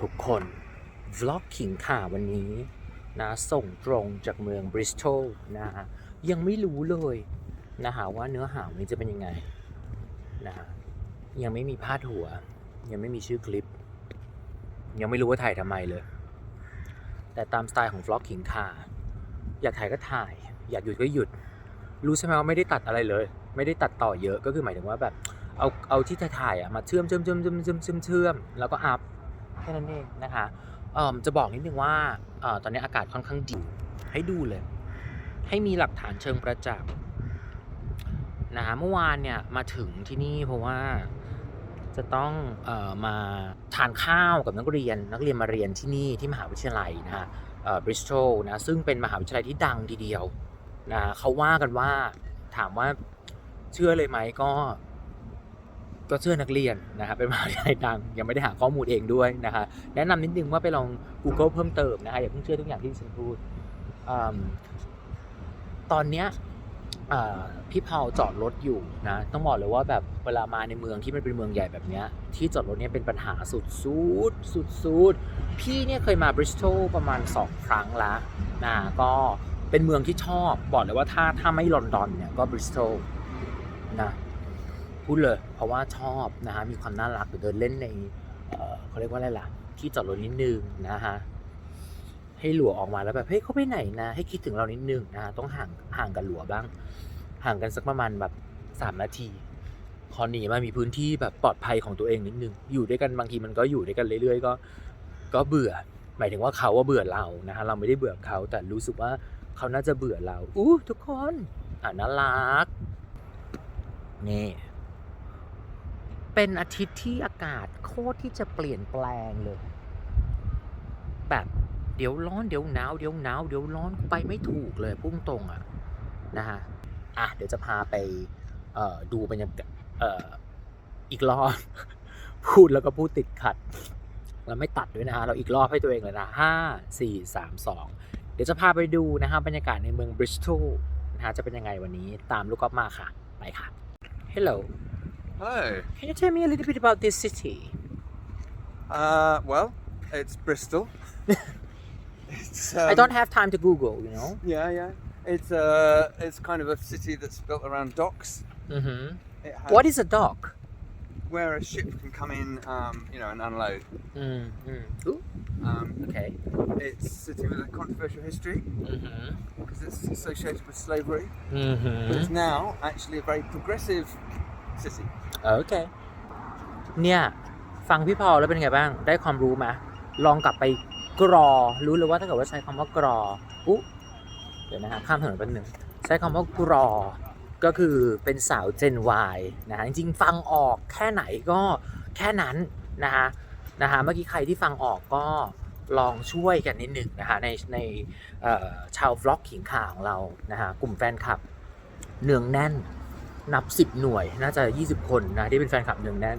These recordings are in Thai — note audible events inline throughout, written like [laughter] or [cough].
ทุกคนวล็อกขิงข่าวันนี้นะส่งตรงจากเมืองบริสตอลนะฮะยังไม่รู้เลยนะฮะว่าเนื้อหาวันนี้จะเป็นยังไงนะฮะยังไม่มีพาดหัว ยังไม่มีชื่อคลิป ยังไม่รู้ว่าถ่ายทำไมเลย แต่ตามสไตล์ของวล็อกขิงข่าอยากถ่ายก็ถ่าย อยากหยุดก็หยุด รู้ใช่ไหมว่าไม่ได้ตัดอะไรเลย ไม่ได้ตัดต่อเยอะก็คือหมายถึงว่าแบบเอาเอาที่ถ่ายอะมาเชื่อมเชื่อมเชื่อมเชื่อมเชื่อมเชื่อมเชื่อมแล้วก็อัพ ค่นั้นเองนะคะเออจะบอกนิดนึงว่าเออตอนนี้อากาศค่อนข้างดีให้ดูเลย ให้มีหลักฐานเชิงประจักษ์นะฮะเมื่อวานเนี่ยมาถึงที่นี่เพราะว่าจะต้องเออมาทานข้าวกับนักเรียน นักเรียนมาเรียนที่นี่ที่มหาวิทยาลัยนะฮะบริสตอลนะซึ่งเป็นมหาวิทยาลัยที่ดังทีเดียวนะเขาว่ากันว่าถามว่าเชื่อเลยไหมก็ ก็เชื่อนักเรียนนะครับเป็นมหาวิทยาลัยดัง ยังไม่ได้หาข้อมูลเองด้วยนะฮะแนะนำนิดนึงว่าไปลอง Google เพิ่มเติมนะฮะอย่าเพิ่งเชื่อทุกอย่างที่ฉันพูดอตอนเนี้ยพี่เผาจอดรถอยู่นะต้องบอกเลยว่าแบบเวลามาในเมืองที่มันเป็นเมืองใหญ่แบบเนี้ยที่จอดรถเนี่ยเป็นปัญหาสุดสุดสุดสุดพี่เนี่ยเคยมาบริสตอลประมาณ 2 ครั้งละนะก็เป็นเมืองที่ชอบบอกเลยว่าถ้าถ้าไม่ลอนดอนเนี่ยก็บริสตอลนะ พูดเลย เพราะว่าชอบนะฮะมีความน่ารักเดินเล่นในเขาเรียกว่าอะไรล่ะ ที่จอดรถนิดนึงนะฮะให้หลัวออกมาแล้วแบบเฮ้ยเขาไปไหนนะ ให้คิดถึงเรานิดนึงนะฮะต้องห่างห่างกันหลัวบ้าง ห่างกันสักประมาณแบบสามนาทีพอหนีมามีพื้นที่แบบปลอดภัยของตัวเองนิดนึง อยู่ด้วยกันบางทีมันก็อยู่ด้วยกันเรื่อยๆ ก็ ก็เบื่อ หมายถึงว่าเขาว่าเบื่อเรานะฮะเราไม่ได้เบื่อเขาแต่รู้สึกว่าเขาน่าจะเบื่อเราอู้ทุกคนอะน่ารักนี่ เป็นอาทิตย์ที่อากาศโคตรที่จะเปลี่ยนแปลงเลย แบบเดี๋ยวร้อนเดี๋ยวหนาวเดี๋ยวหนาวเดี๋ยวร้อนไปไม่ถูกเลยพุ่งตรงอะนะฮะอะเดี๋ยวจะพาไปดูบรรยากาศอีกรอบ พูดแล้วก็พูดติดขัดแล้วไม่ตัดด้วยนะฮะเราอีกรอบให้ตัวเองเลยนะห้าสี่สามสองเดี๋ยวจะพาไปดูนะฮะบรรยากาศในเมืองบริสตอลนะฮะจะเป็นยังไงวันนี้ตามลูกกอฟมาค่ะ ไปค่ะ Hello Hello. Can you tell me a little bit about this city? Uh, well, it's Bristol. [laughs] it's, um, I don't have time to Google, you know. Yeah, yeah. It's uh, it's kind of a city that's built around docks. Mm-hmm. What is a dock? where a ship can come in, um, you know, and unload. Mm-hmm. Ooh, Um, okay. it's a city with a controversial history Mm-hmm. because it's associated with slavery. Mm-hmm. it's now actually a very progressive city. โอเคเนี่ยฟังพี่พอลแล้วเป็นไงบ้าง ได้ความรู้ไหมลองกลับไปกรอ รู้เลยว่าถ้าเกิดว่าใช้คำว่ากรออุ๊เดี๋ยวนะฮะข้ามถนนแป๊บนึงใช้คำว่ากรอ ก็คือเป็นสาว Gen Y นะฮะจริงๆ ฟังออกแค่ไหนก็แค่นั้นนะฮะนะฮะเมื่อกี้ใครที่ฟังออกก็ลองช่วยกันนิดหนึ่งนะฮะในในเอ่อชาววล็อกขิงข่าของเรานะฮะกลุ่มแฟนคลับเนืองแน่น นับ 10 หน่วยน่าจะ 20 คนนะที่เป็นแฟนคลับเนืองแน่น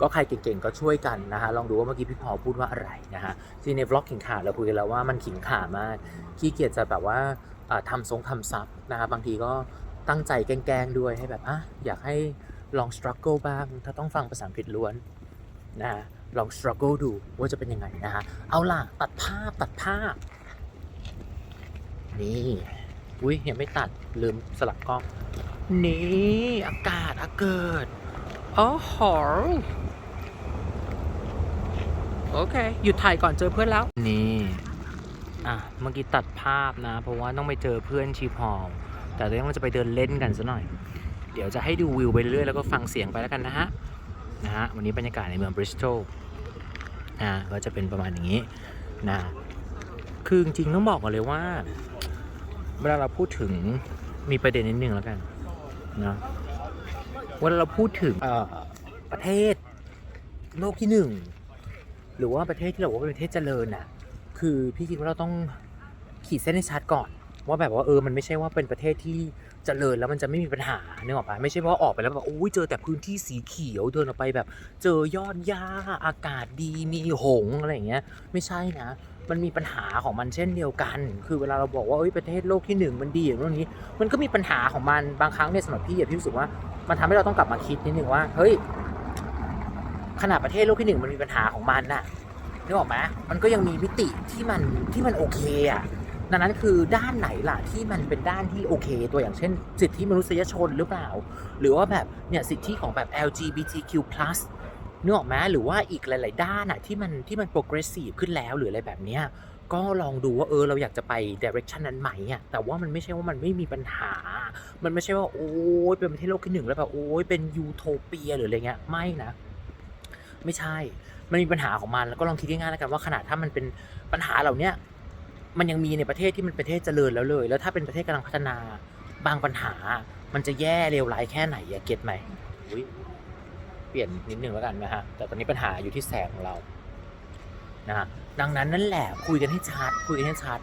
ก็ใครเก่งๆก็ช่วยกันนะฮะลองดูว่าเมื่อกี้พี่พอพูดว่าอะไรนะฮะที่ในวล็อกขิงขาเราคุยกันแล้วว่ามันขิงขามากขี้เกียจจะแบบว่าอ่าทำทรงทำซับนะฮะบางทีก็ตั้งใจแกล้งๆด้วยให้แบบอะอยากให้ลอง struggle บ้าง ถ้าต้องฟังภาษาอังกฤษล้วนนะฮะลอง struggle ดูว่าจะเป็นยังไงนะฮะเอาล่ะ ตัดภาพตัดภาพ นี่อุ้ยยังไม่ตัดลืมสลับกล้อง นี่อากาศอากาศโอ้โหโอเค หยุดถ่ายก่อนเจอเพื่อนแล้ว นี่ อะ เมื่อกี้ตัดภาพนะ เพราะว่าต้องไปเจอเพื่อนชีพอลแต่เรื่องมันจะไปเดินเล่นกันซะหน่อย เดี๋ยวจะให้ดูวิวไปเรื่อยแล้วก็ฟังเสียงไปแล้วกันนะฮะ นะฮะ วันนี้บรรยากาศในเมืองบริสตอลอ่าก็จะเป็นประมาณอย่างนี้นะ คือจริงๆต้องบอกก่อนเลยว่า เวลาเราพูดถึงมีประเด็นนิดนึงแล้วกัน นะวลาเราพูดถึงประเทศโลกที่หนึ่งหรือว่าประเทศที่เราบอกว่าเป็นประเทศเจริญน่ะ คือพี่คิดว่าเราต้องขีดเส้นให้ชัดก่อน ว่าแบบว่าเออมันไม่ใช่ว่าเป็นประเทศที่เจริญแล้วมันจะไม่มีปัญหาเนกออกปะไม่ใช่ว่าออกไปแล้วแบบโอ้ยเจอแต่พื้นที่สีเขียวเดินออกไปแบบ เจอยอดหญ้าอากาศดีมีหงอะไรอย่างเงี้ย ไม่ใช่นะ มันมีปัญหาของมันเช่นเดียวกัน คือเวลาเราบอกว่าเอ้ยประเทศโลกที่หนึ่งมันดีอย่างนี้ มันก็มีปัญหาของมันบางครั้งเนี่ยสำหรับพี่อะพี่รู้สึกว่ามันทำให้เราต้องกลับมาคิดนิดนึงว่าเฮ้ยขนาดประเทศโลกที่หนึ่งมันมีปัญหาของมันน่ะนึกออกไหมมันก็ยังมีมิติที่มันที่มันโอเคอะดังนั้นคือด้านไหนล่ะที่มันเป็นด้านที่โอเค ตัวอย่างเช่น สิทธิมนุษยชนหรือเปล่า หรือว่าแบบเนี่ยสิทธิของแบบ LGBTQ+ นึกออกไหมหรือว่าอีกหลาย ๆ ด้านอะที่มันที่มัน progressive ขึ้นแล้วหรืออะไรแบบเนี้ยก็ลองดูว่าเออเราอยากจะไป direction นั้นไหมอะแต่ว่ามันไม่ใช่ว่ามันไม่มีปัญหา มันไม่ใช่ว่าโอ้ยเป็นประเทศโลกที่หนึ่งแล้วแบบโอ้ยเป็นยูโทเปียหรืออะไรเงี้ยไม่นะ ไม่ใช่ มันมีปัญหาของมันแล้วก็ลองคิดง่ายๆแล้วกันว่าขนาดถ้ามันเป็นปัญหาเหล่านี้มันยังมีในประเทศที่มันเป็นประเทศเจริญแล้วเลย แล้วถ้าเป็นประเทศกำลังพัฒนาบางปัญหา มันจะแย่เลวร้ายแค่ไหนอะเก็ตไหมอุ๊ย เปลี่ยนนิดนึงแล้วกันนะฮะ แต่ตอนนี้ปัญหาอยู่ที่แสงของเรา นะฮะ ดังนั้นนั่นแหละคุยกันให้ชัด คุยกันให้ชัด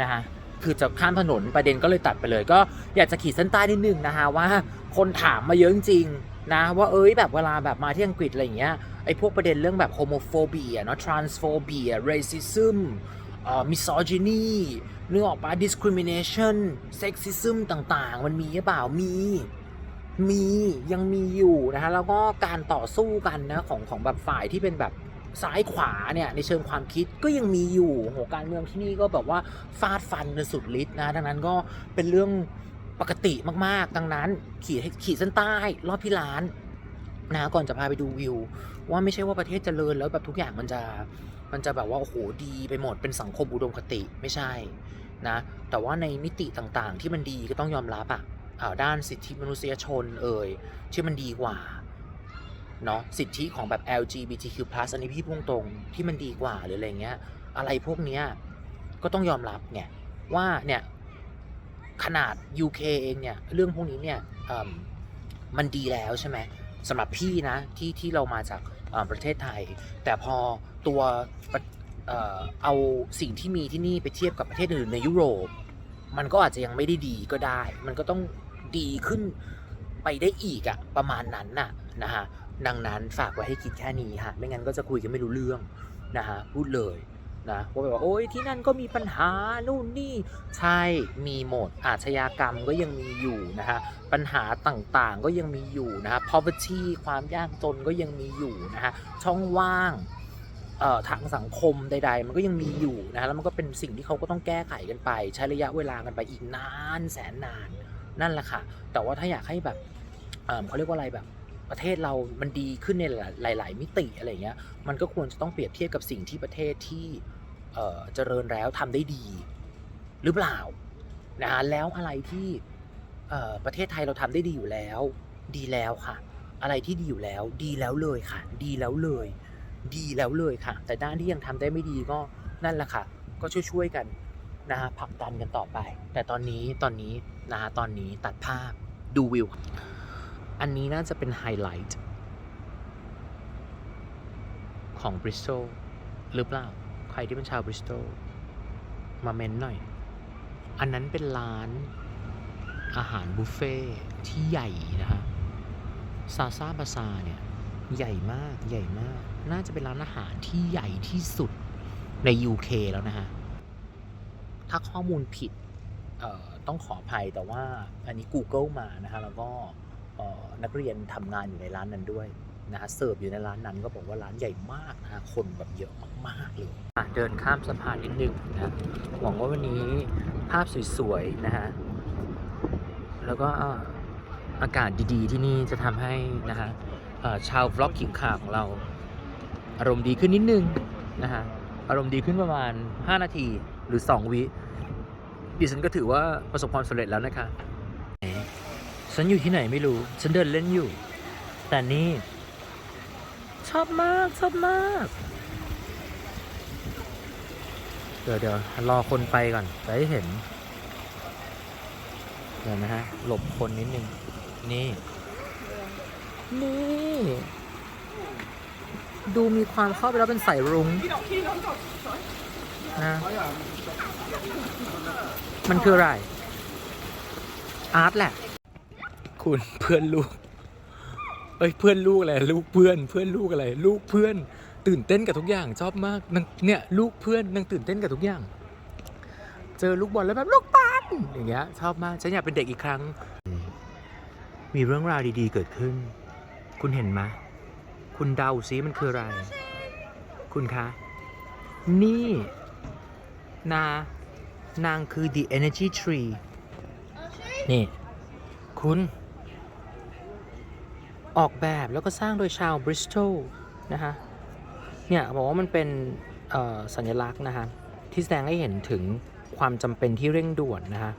นะฮะ คือจะข้ามถนนประเด็นก็เลยตัดไปเลย ก็อยากจะขีดเส้นใต้นิดนึงนะฮะว่าคนถามมาเยอะจริงนะว่าเอ้ยแบบเวลาแบบมาที่อังกฤษอะไรอย่างเงี้ยไอ้พวกประเด็นเรื่องแบบโฮโมโฟเบียเนาะ transphobia racism เอ่อ misogyny นึกออกปะ discrimination sexism ต่างๆ มันมีหรือเปล่ามี มียังมีอยู่นะฮะแล้วก็การต่อสู้กันนะของของแบบฝ่ายที่เป็นแบบซ้ายขวาเนี่ยในเชิงความคิดก็ยังมีอยู่โหการเมืองที่นี่ก็แบบว่าฟาดฟันกันสุดฤทธิ์นะดังนั้นก็เป็นเรื่องปกติมากๆ ดังนั้น ขีดขีดเส้นใต้รอบที่ร้านนะก่อนจะพาไปดูวิว ว่าไม่ใช่ว่าประเทศเจริญแล้วแบบทุกอย่างมันจะมันจะแบบว่าโอ้โหดีไปหมดเป็นสังคมอุดมคติไม่ใช่นะแต่ว่าในมิติต่างๆ ที่มันดีก็ต้องยอมรับอะ ด้านสิทธิมนุษยชนเอ่ยที่มันดีกว่าเนาะสิทธิของแบบ LGBTQ+ อันนี้พี่พุ่งตรงที่มันดีกว่าหรืออะไรเงี้ย อะไรพวกเนี้ยก็ต้องยอมรับไงว่าเนี่ยขนาด UK เองเนี่ยเรื่องพวกนี้เนี่ยมมันดีแล้วใช่ไหมสำหรับพี่นะที่ที่เรามาจากประเทศไทย แต่พอตัวเอาสิ่งที่มีที่นี่ไปเทียบกับประเทศอื่นในยุโรป มันก็อาจจะยังไม่ได้ดีก็ได้ มันก็ต้อง ดีขึ้นไปได้อีกอะประมาณนั้นน่ะนะฮะดังนั้นฝากไว้ให้คิดแค่นี้ฮะไม่งั้นก็จะคุยกันไม่รู้เรื่องนะฮะพูดเลยนะว่าแบบว่าโอ๊ยที่นั่นก็มีปัญหานู่นนี่ใช่มีหมดอาชญากรรมก็ยังมีอยู่นะฮะปัญหาต่างๆก็ยังมีอยู่นะฮะ poverty ความยากจนก็ยังมีอยู่นะฮะช่องว่างเอ่อทางสังคมใด ๆ มันก็ยังมีอยู่นะฮะแล้วมันก็เป็นสิ่งที่เขาก็ต้องแก้ไขกันไป ใช้ระยะเวลากันไปอีกนานแสนนาน นั่นแหละค่ะ แต่ว่าถ้าอยากให้แบบเเขาเรียกว่าอะไรแบบประเทศเรามันดีขึ้นในหลาย ๆ มิติอะไรเงี้ย มันก็ควรจะต้องเปรียบเทียบกับสิ่งที่ประเทศที่เจริญแล้วทำได้ดี หรือเปล่านะแล้วอะไรที่ประเทศไทยเราทำได้ดีอยู่แล้ว ดีแล้วค่ะ อะไรที่ดีอยู่แล้ว ดีแล้วเลยค่ะ ดีแล้วเลย ดีแล้วเลยค่ะ แต่ด้านที่ยังทำได้ไม่ดีก็นั่นแหละค่ะ ก็ช่วยๆกัน นะฮะผลักดันกันต่อไป แต่ตอนนี้ตอนนี้นะฮะตอนนี้ตัดภาพดูวิว อันนี้น่าจะเป็นไฮไลท์ของบริส t ตหรือเปล่า ใครที่เป็นชาวบริส t ตมาเมนหน่อย อันนั้นเป็นร้านอาหารบุฟเฟ่ที่ใหญ่นะฮะซาซาบาซาเนี่ย ใหญ่มากใหญ่มาก น่าจะเป็นร้านอาหารที่ใหญ่ที่สุดใน UK แล้วนะฮะ ถ้าข้อมูลผิดต้องขออภัยแต่ว่าอันนี้ Google มานะฮะแล้วก็นักเรียนทำงานอยู่ในร้านนั้นด้วยนะฮะเสิร์ฟอยู่ในร้านนั้นก็บอกว่าร้านใหญ่มากนะฮะคนแบบเยอะมากๆเลยเดินข้ามสะพานนิดนึงนะหวังว่าวันนี้ภาพสวยๆนะฮะแล้วก็อากาศดีๆที่นี่จะทำให้นะฮะชาวบล็อกขิงข่าของเรา อารมณ์ดีขึ้นนิดนึงนะฮะอารมณ์ดีขึ้นประมาณ 5 นาที หรือ 2 วิดิฉันก็ถือว่าประสบความสำเร็จแล้วนะคะ ฉันอยู่ที่ไหนไม่รู้ ฉันเดินเล่นอยู่ แต่นี่ ชอบมาก ชอบมาก เดี๋ยวเดี๋ยวรอคนไปก่อนจะให้เห็น เดี๋ยวนะฮะ หลบคนนิดนึง นี่ นี่ ดูมีความเข้าไปแล้วเป็นสายรุ้ง นะ มันคืออะไร อาร์ตแหละ คุณเพื่อนลูก เอ้ยเพื่อนลูกอะไรลูกเพื่อนเพื่อนลูกอะไร ลูกเพื่อน ตื่นเต้นกับทุกอย่างชอบมากนางเนี่ยลูกเพื่อนนางตื่นเต้นกับทุกอย่าง เจอลูกบอลแล้วแบบลูกปันอย่างเงี้ยชอบมากฉันอยากเป็นเด็กอีกครั้ง มีเรื่องราวดีๆเกิดขึ้น คุณเห็นไหมคุณเดาซิมันคืออะไร คุณคะ นี่ นานางคือ the energy tree นี่ คุณ ออกแบบแล้วก็สร้างโดยชาวบริสตอลนะคะ เนี่ย บอกว่ามันเป็นเอ่อสัญลักษณ์นะคะ ที่แสดงให้เห็นถึงความจำเป็นที่เร่งด่วนนะคะ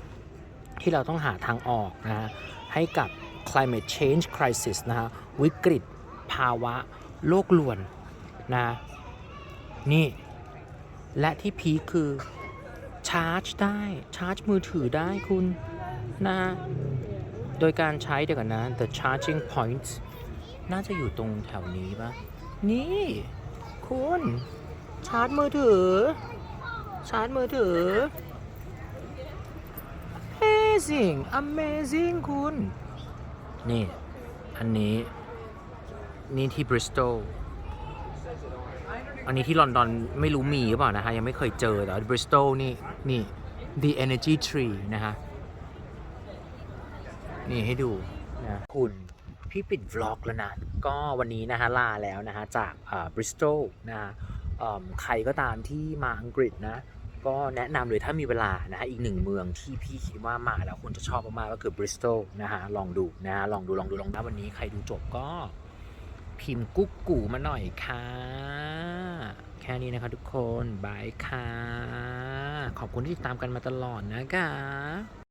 ที่เราต้องหาทางออกนะฮะให้กับ climate change crisis นะฮะวิกฤตภาวะโลกลวนนะ นี่ และที่พีคคือ ชาร์จได้ชาร์จมือถือได้คุณนะฮะโดยการใช้เดี๋ยวกันนะ the charging point น่าจะอยู่ตรงแถวนี้ปะนี่ คุณชาร์จมือถือ ชาร์จมือถือ amazing amazing คุณ นี่ อันนี้ นี่ที่บริสตอล อันนี้ที่ลอนดอนไม่รู้มีหรือเปล่านะฮะยังไม่เคยเจอแต่บริสตอลนี่นี่ the energy tree นะฮะนี่ให้ดูนะคุณพี่ปิดวล็อกแล้วนะ ก็วันนี้นะฮะลาแล้วนะฮะจากบริสตอลนะฮะเอิ่มใครก็ตามที่มาอังกฤษนะ ก็แนะนำเลยถ้ามีเวลานะฮะอีกหนึ่งเมืองที่พี่คิดว่ามาแล้วคุณจะชอบมากๆก็คือบริสตอลนะฮะลองดูนะฮะลองดูลองดูลองนะวันนี้ใครดูจบก็ พิมพ์กุ๊กกูมาหน่อยค่ะ แค่นี้นะคะทุกคนบายค่ะ ขอบคุณที่ติดตามกันมาตลอดนะคะ